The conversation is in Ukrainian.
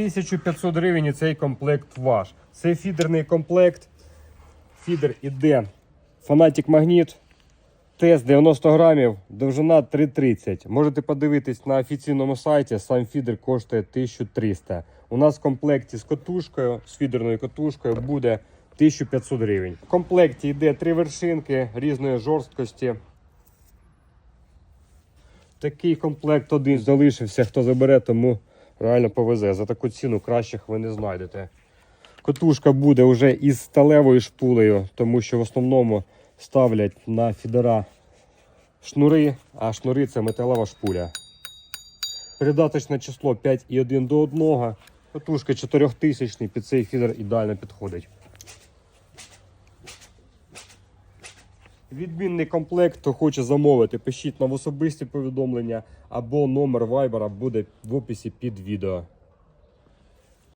1500 гривень і цей комплект ваш. Це фідерний комплект. Фідер іде Фанатік Магніт. Тест 90 грамів, довжина 3,30. Можете подивитись на офіційному сайті. Сам фідер коштує 1300. У нас в комплекті з катушкою, з фідерною катушкою буде 1500 гривень. В комплекті йде три вершинки різної жорсткості. Такий комплект один залишився. Хто забере, тому реально повезе. За таку ціну кращих ви не знайдете. Катушка буде вже із сталевою шпулею, тому що в основному ставлять на фідера шнури, а шнури це металева шпуля. Передаточне число 5,1 до 1. Катушка 4000 під цей фідер ідеально підходить. Відмінний комплект, хто хоче замовити, пишіть нам в особисті повідомлення або номер вайбера буде в описі під відео.